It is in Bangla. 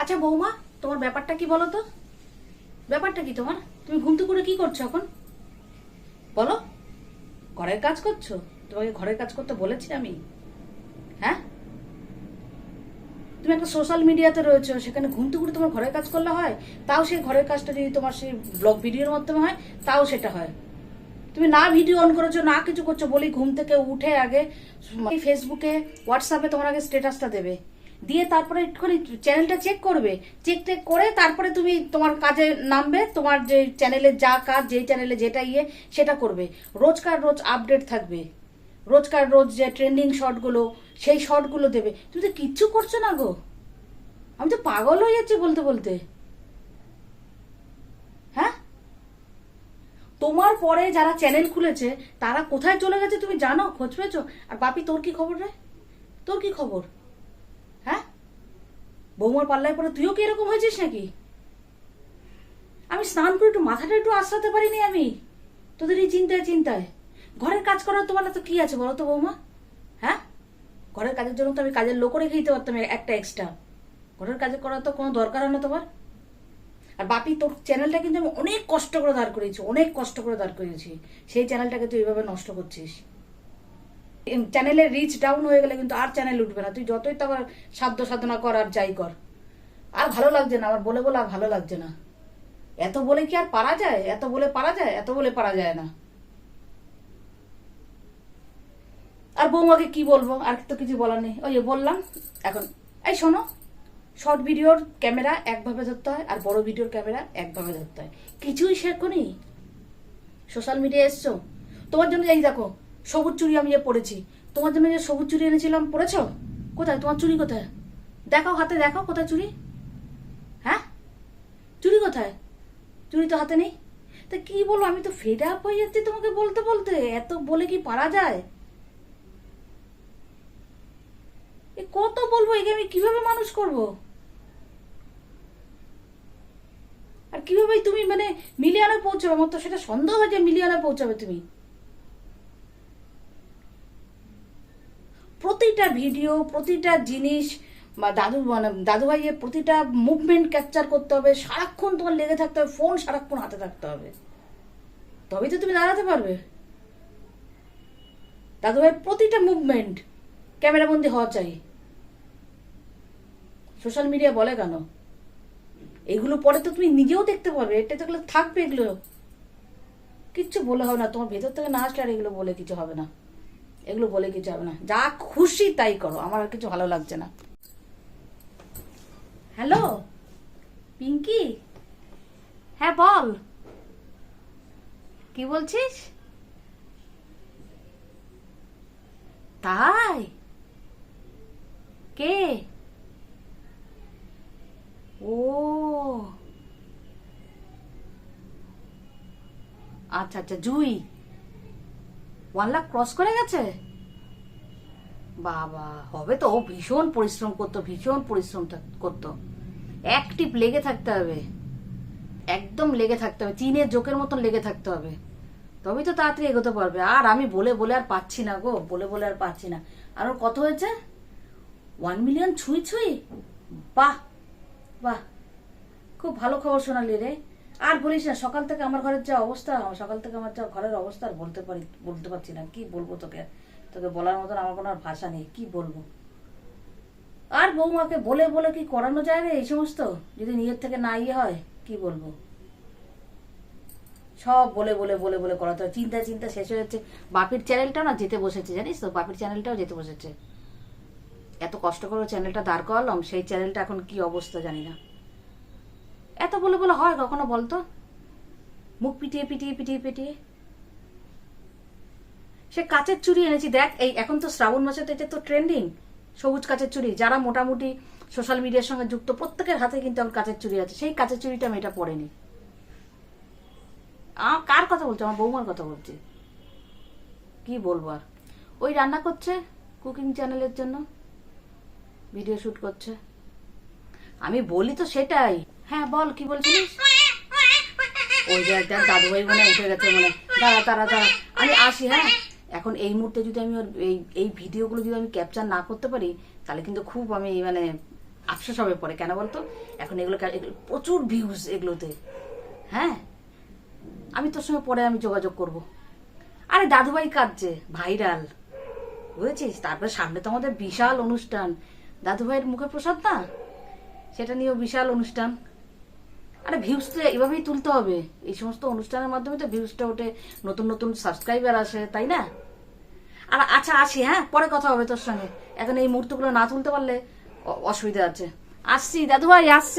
আচ্ছা বৌমা, তোমার ব্যাপারটা কি বলো তো? ব্যাপারটা কি তোমার? তুমি ঘুমতে করে কি করছ এখন? বলো, ঘরের কাজ করছ? তোমাকে ঘরের কাজ করতে বলেছি আমি। হ্যাঁ? তুমি একটা সোশ্যাল মিডিয়াতে রয়েছো, সেখানে ঘুমতে ঘুরে তোমার ঘরের কাজ করলে হয়, তাও সেই ঘরের কাজটা যদি তোমার সেই ব্লগ ভিডিওর মাধ্যমে হয়, তাও সেটা হয়। তুমি না ভিডিও অন করেছ, না কিছু করছ, বলি ঘুম থেকে উঠে আগে ফেসবুকে হোয়াটসঅ্যাপে তোমার আগে স্ট্যাটাসটা দেবে। দিয়ে তারপরে একটুখানি চ্যানেলটা চেক করবে। চেক টেক করে তারপরে তুমি তোমার কাজে নামবে, তোমার যে চ্যানেলে যা কাজ, যেই চ্যানেলে যেটা ইয়ে সেটা করবে। রোজকার রোজ আপডেট থাকবে। রোজকার রোজ যে ট্রেন্ডিং শর্টগুলো সেই শর্টগুলো দেবে। তুমি তো কিচ্ছু করছ না গো। আমি তো পাগল হয়ে যাচ্ছি বলতে বলতে। হ্যাঁ? তোমার পরে যারা চ্যানেল খুলেছে, তারা কোথায় চলে গেছে তুমি জানো? খোঁজ পেয়েছ? আর বাপি, তোর কি খবর রে? তোর কি খবর? বৌমার পাল্লায় পরে তুইও কি এরকম হয়েছিস নাকি? আমি স্নান করে একটু মাথাটা একটু আশ্রাতে পারিনি আমি। তোদের এই চিন্তায় চিন্তায়। ঘরের কাজ করার তোমার তো কি আছে বলো তো বৌমা? হ্যাঁ? ঘরের কাজের জন্য তো আমি কাজের লোক রেখে দিতে পারতাম একটা এক্সট্রা ঘরের কাজ করার তো কোনো দরকার হয় না তোমার। আর বাপি, তোর চ্যানেলটা কিন্তু আমি অনেক কষ্ট করে দাঁড় করিয়েছি, অনেক কষ্ট করে দাঁড় করিয়েছি। সেই চ্যানেলটাকে তুই এইভাবে নষ্ট করছিস। চ্যানেলের রিচ ডাউন হয়ে গেলে কিন্তু আর চ্যানেল উঠবে না। তুই যতই তো আবার সাধ্য সাধনা কর আর যাই কর। আর ভালো লাগছে না আমার বলে বলে আর ভালো লাগছে না। এত বলে কি আর পারা যায়? এত বলে পারা যায়? এত বলে পারা যায় না। আর বৌমাকে কি বলব? আর তো কিছু বলার নেই। ওই বললাম, এখন, এই শোনো শর্ট ভিডিওর ক্যামেরা একভাবে ধরতে হয় আর বড় ভিডিওর ক্যামেরা একভাবে ধরতে হয়। কিছুই শেখনি সোশ্যাল মিডিয়া এসছো? তোমার জন্য এই দেখো সবুজ চুড়ি আমি যে পরেছি। তোমার জন্য যে সবুজ চুড়ি এনেছিলাম, পরেছো? কোথায়? তোমার চুড়ি কোথায়? দেখাও হাতে, দেখাও কোথায় চুড়ি হ্যাঁ? চুড়ি কোথায়? চুড়ি তো হাতে নেই। তা কি বলব আমি তো ফেড আপ হয়ে যাচ্ছি তোমাকে বলতে বলতে। এত বলে কি পারা যায়? কত বলব, একে আমি কীভাবে মানুষ করব? আর কীভাবে তুমি মানে মিলিয়নে পৌঁছাবে? আমার তো সেটা সন্দেহ হয় যে মিলিয়নে পৌঁছাবে তুমি। প্রতিটা ভিডিও, প্রতিটা জিনিস, বা দাদু মানে দাদু ভাইয়ের প্রতিটা মুভমেন্ট ক্যাপচার করতে হবে, সারাক্ষণ তোমার লেগে থাকতে হবে ফোন সারাক্ষণ হাতে থাকতে হবে। তবেই তো তুমি দাঁড়াতে পারবে। দাদু ভাইয়ের প্রতিটা মুভমেন্ট ক্যামেরাবন্দি হওয়া চাই। সোশ্যাল মিডিয়া বলে কেন? এগুলো পরে তো তুমি নিজেও দেখতে পারবে, এটা থাকলে থাকবে এগুলো। কিচ্ছু বলে হবে না, তোমার ভেতর থেকে না আসলে আর এগুলো বলে কিছু হবে না। এগুলো বলে কিছু হবে না। যা খুশি তাই করো, আমার আর কিছু ভালো লাগছে না। হ্যালো? পিঙ্কি? হ্যাঁ বল। কি বলছিস? তাই? কে? ও। আচ্ছা আচ্ছা জুই। ওয়ান লাখ ক্রস করে গেছে? বাবা, হবে তো ও ভীষণ পরিশ্রম করতো, ভীষণ পরিশ্রম করতো। অ্যাক্টিভ লেগে থাকতে হবে। একদম লেগে থাকতে হবে চীনের জোকের মতন লেগে থাকতে হবে। তবেই তো তাড়াতাড়ি এগোতে পারবে। আর আমি বলে বলে আর পাচ্ছি না গো, বলে বলে আর পাচ্ছি না। আর ওর কত হয়েছে? ওয়ান মিলিয়ন ছুঁই ছুঁই? বাহ বাহ। খুব ভালো খবর শোনালি রে। আর বলিস না, সকাল থেকে আমার ঘরের যা অবস্থা, সকাল থেকে আমার যা ঘরের অবস্থা আর বলতে পারি, বলতে পারছি না, কি বলব তোকে? তোকে বলার মতন আমার কোনো আর ভাষা নেই, কি বলব? আর বৌমাকে বলে বলে কি করানো যায় রে এই সমস্ত? যদি নিজের থেকে না ইয়ে হয়, কি বলব? সব বলে বলে বলে বলে করাতে হয়। চিন্তা চিন্তা শেষ হয়ে যাচ্ছে। বাপির চ্যানেলটাও না যেতে বসেছে, জানিস তো? বাপির চ্যানেলটাও যেতে বসেছে। এত কষ্ট করে চ্যানেলটা দাঁড় করালাম, সেই চ্যানেলটা এখন কি অবস্থা জানি না। এত বলে বলে হয় কখনো বলতো? মুখ পিটিয়ে পিটিয়ে পিটিয়ে পিটিয়ে। সে কাচের চুড়ি এনেছি, দেখ, এই এখন তো শ্রাবণ মাসে তো এটা তো ট্রেন্ডিং সবুজ কাচের চুড়ি, যারা মোটামুটি সোশ্যাল মিডিয়ার সঙ্গে যুক্ত, প্রত্যেকের হাতে কিন্তু আমার কাচের চুড়ি আছে। সেই কাচের চুড়িটা আমি এটা পরেনি। আ, কার কথা বলছো? আমার বৌমার কথা বলছি। কি বলব আর? ওই রান্না করছে কুকিং চ্যানেলের জন্য। ভিডিও শ্যুট করছে। আমি বলি তো সেটাই। হ্যাঁ বল, কি বলছিলিস? ওই যে একটা দাদু ভাই মনে উঠে গেছে মনে। দাঁড়া তারা দাঁড়া। আমি আসি হ্যাঁ? এখন এই মুহূর্তে যদি আমি ওর এই এই ভিডিওগুলো যদি আমি ক্যাপচার না করতে পারি, তাহলে কিন্তু খুব আমি মানে আফসোস হবে পরে কেন বলতো? এখন এগুলো এগুলো প্রচুর ভিউজ এগুলোতে। হ্যাঁ? আমি তোর সঙ্গে পরে আমি যোগাযোগ করব। আরে, দাদুভাই কাঁদছে। ভাইরাল। বুঝেছিস? তারপরে সামনে তো আমাদের বিশাল অনুষ্ঠান। দাদুভাইয়ের মুখে প্রসাদ না? সেটা নিয়েও বিশাল অনুষ্ঠান। আরে ভিউজ তো এভাবেই তুলতে হবে। এই সমস্ত অনুষ্ঠানের মাধ্যমে তো ভিউজটা ওঠে, নতুন নতুন সাবস্ক্রাইবার আসে, তাই না? আর আচ্ছা আসি হ্যাঁ? পরে কথা হবে তোর সঙ্গে। এখন এই মুহূর্তগুলো না তুলতে পারলে অসুবিধা আছে। আসছি দাদু ভাই আসছে।